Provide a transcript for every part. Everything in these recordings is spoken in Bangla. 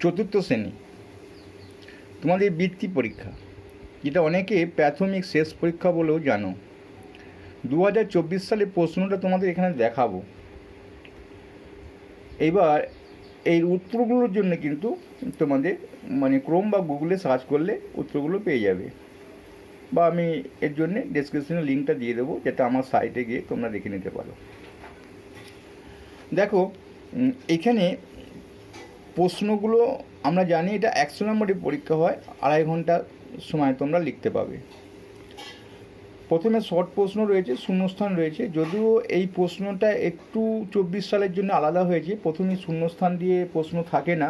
চতুর্থ শ্রেণি। তোমাদের বৃত্তি পরীক্ষা, যেটা অনেকে প্রাথমিক শেষ পরীক্ষা বলেও জানো। দু হাজার চব্বিশ সালে প্রশ্নটা তোমাদের এখানে দেখাবো। এবার এই উত্তরগুলোর জন্য কিন্তু তোমাদের মানে ক্রোম বা গুগলে সার্চ করলে উত্তরগুলো পেয়ে যাবে। বা আমি এর জন্যে ডেসক্রিপশনে লিঙ্কটা দিয়ে দেবো, যাতে আমার সাইটে গিয়ে তোমরা দেখে নিতে পারো। দেখো এখানে প্রশ্নগুলো আমরা জানি, এটা একশো নম্বরের পরীক্ষা হয়, আড়াই ঘণ্টা সময় তোমরা লিখতে পাবে। প্রথমে শর্ট প্রশ্ন রয়েছে, শূন্যস্থান রয়েছে। যদিও এই প্রশ্নটা একটু চব্বিশ সালের জন্য আলাদা হয়েছে, প্রথমে শূন্যস্থান দিয়ে প্রশ্ন থাকে না।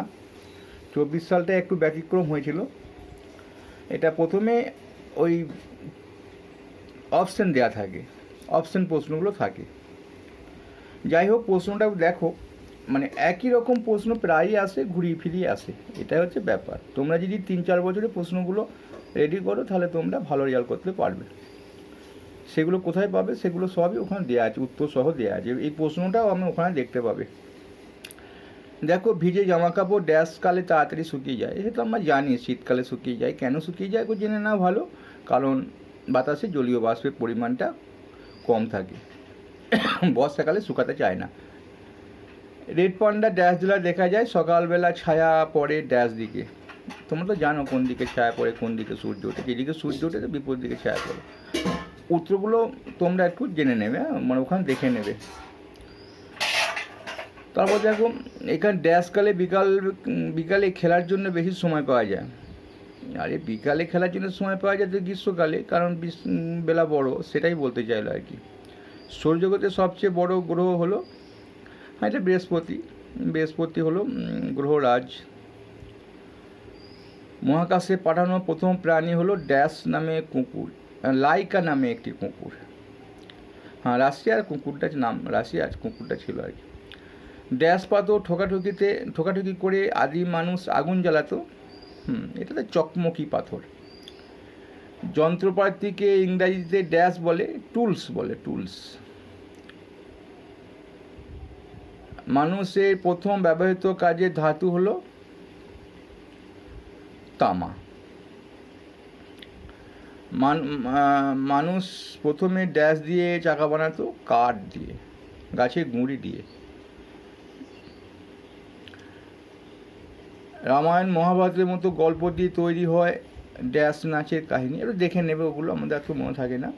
চব্বিশ সালটা একটু ব্যতিক্রম হয়েছিল। এটা প্রথমে ওই অপশান দেওয়া থাকে অপশান প্রশ্নগুলো থাকে। যাই হোক, প্রশ্নটা দেখো। মানে একই রকম প্রশ্ন প্রায়ই আসে, ঘুরিয়ে ফিরিয়ে আসে। এটাই হচ্ছে ব্যাপার। তোমরা যদি তিন চার বছরে প্রশ্নগুলো রেডি করো, তাহলে তোমরা ভালো রেজাল্ট করতে পারবে। সেগুলো কোথায় পাবে, সেগুলো সবই ওখানে দেওয়া আছে উত্তর সহ দেওয়া আছে। এই প্রশ্নটাও আমি ওখানে দেখতে পাবে। দেখো, ভিজে জামা কাপড় ড্যাশ কালে তাড়াতাড়ি শুকিয়ে যায়। এটা আমরা জানি, শীতকালে শুকিয়ে যায়। কেন শুকিয়ে যায় জেনে না ভালো। কারণ বাতাসে জলীয় বাষ্পের পরিমাণটা কম থাকে। বর্ষাকালে শুকাতে চায় না। রেড পান্ডা ড্যাশ জেলা দেখা যায়, সকালবেলা ছায়া পড়ে ড্যাশ দিকে। তোমরা তো জানো কোন দিকে ছায়া পড়ে, কোন দিকে সূর্য ওঠে। যেদিকে সূর্য ওঠে, তো বিপরীত দিকে ছায়া পড়ে। উত্তরগুলো তোমরা একটু জেনে নেবে হ্যাঁ? মানে ওখানে দেখে নেবে। তারপর দেখো, এখানে ড্যাশকালে বিকাল, বিকালে খেলার জন্য বেশি সময় পাওয়া যায়। আরে, বিকালে খেলার জন্য সময় পাওয়া যায় তো গ্রীষ্মকালে, কারণ বেলা বড়, সেটাই বলতে চাইলো আর কি। সৌরজগতের সবচেয়ে বড় গ্রহ হলো হ্যাঁ এটা বৃহস্পতি। বৃহস্পতি হলো গ্রহরাজ। মহাকাশে পাঠানো প্রথম প্রাণী হলো ড্যাশ নামে কুকুর লাইকা নামে একটি কুকুর। হ্যাঁ রাশিয়ার কুকুরটা নাম, রাশিয়ার কুকুরটা ছিল আর কি। ড্যাশ পাথর ঠোকাঠুকিতে, ঠোকাঠুকি করে আদি মানুষ আগুন জ্বালাতো। হুম এটা তো চকমকি পাথর। যন্ত্রপাতিকে ইংরাজিতে ড্যাশ বলে টুলস বলে, টুলস। মানুষের প্রথম ব্যবহৃত কাজের ধাতু হলো তামা। মান মানুষ প্রথমে ড্যাশ দিয়ে চাকা বানাতো, কাঠ দিয়ে গাছের গুঁড়ি দিয়ে। রামায়ণ মহাভারতের মতো গল্প দিয়ে তৈরি হয় ড্যাশ নাচের কাহিনী। একটু দেখে নেবে, ওগুলো আমাদের এত মনে থাকে না।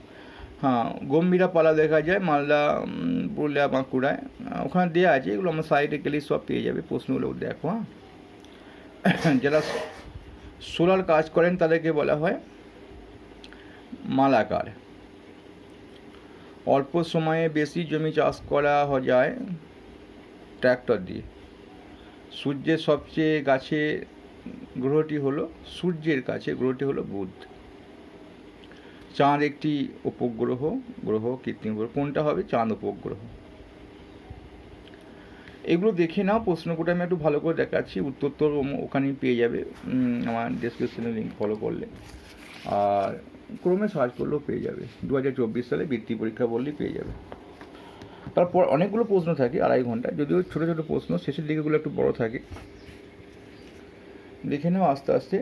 হ্যাঁ গম্ভীরা পালা দেখা যায়, মালদা পুরুলিয়া, বাঁকুড়ায়। ওখানে দেওয়া আছে, এগুলো আমার সাইডে গেলেই সব পেয়ে যাবে, প্রশ্নগুলো দেখো হ্যাঁ। যারা সোলার কাজ করেন, তাদেরকে বলা হয় মালাকার। অল্প সময়ে বেশি জমি চাষ করা যায় ট্র্যাক্টর দিয়ে। সূর্যের সবচেয়ে গাছে গ্রহটি হলো, সূর্যের কাছে গ্রহটি হলো বুধ। চাঁদ একটি উপগ্রহ, গ্রহ, কৃত্রিম গ্রহ কোনটা হবে? চাঁদ উপগ্রহ। এগুলো দেখে নাও, প্রশ্নগুলো আমি একটু ভালো করে দেখাচ্ছি। উত্তর তো ওখানেই পেয়ে যাবে। আমার ডিসক্রিপশনে লিঙ্ক ফলো করলে। আর ক্রমে সার্চ করলেও পেয়ে যাবে। দু হাজার চব্বিশ সালে বৃত্তি পরীক্ষা বললেই পেয়ে যাবে। তারপর অনেকগুলো প্রশ্ন থাকে, আড়াই ঘণ্টা। যদিও ছোটো ছোটো প্রশ্ন, শেষের দিকেগুলো একটু বড় থাকে। দেখে নাও আস্তে আস্তে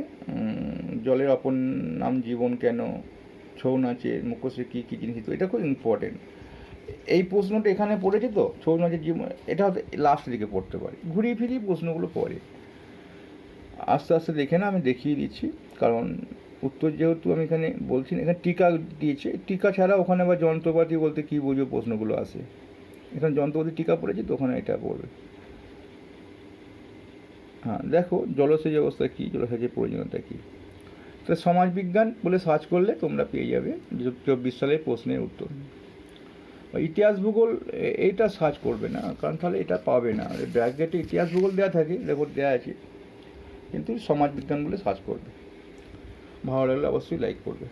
জলের অপর নাম জীবন কেন ছৌ নাচের মুখোশে কী কী জিনিস দিত এটা খুব ইম্পর্টেন্ট এই প্রশ্নটা এখানে পড়েছে তো, ছৌ নাচের জীবন, এটা হয়তো লাস্ট দিকে পড়তে পারে। ঘুরিয়ে ফিরিয়ে প্রশ্নগুলো পড়ে। আস্তে আস্তে দেখে না, আমি দেখিয়ে দিচ্ছি, কারণ উত্তর যেহেতু আমি এখানে বলছি না, এখানে টিকা দিয়েছে। টিকা ছাড়া ওখানে আবার যন্ত্রপাতি বলতে কী বুঝো প্রশ্নগুলো আসে। এখানে যন্ত্রপাতি টিকা পড়েছে তো, ওখানে এটা পড়বে। হ্যাঁ দেখো, জলসেচ অবস্থা কী? জলসেচের প্রয়োজনীয়তা কী? তাহলে সমাজবিজ্ঞান বলে সার্চ করলে তোমরা পেয়ে যাবে চব্বিশ সালের প্রশ্নের উত্তর। ইতিহাস ভূগোল এইটা সার্চ করবে না, কারণ তাহলে এটা পাবে না। ব্র্যাকেটে ইতিহাস ভূগোল দেওয়া থাকে দেখো দেওয়া আছে, কিন্তু সমাজবিজ্ঞান বলে সার্চ করবে। ভালো লাগলে অবশ্যই লাইক করবে।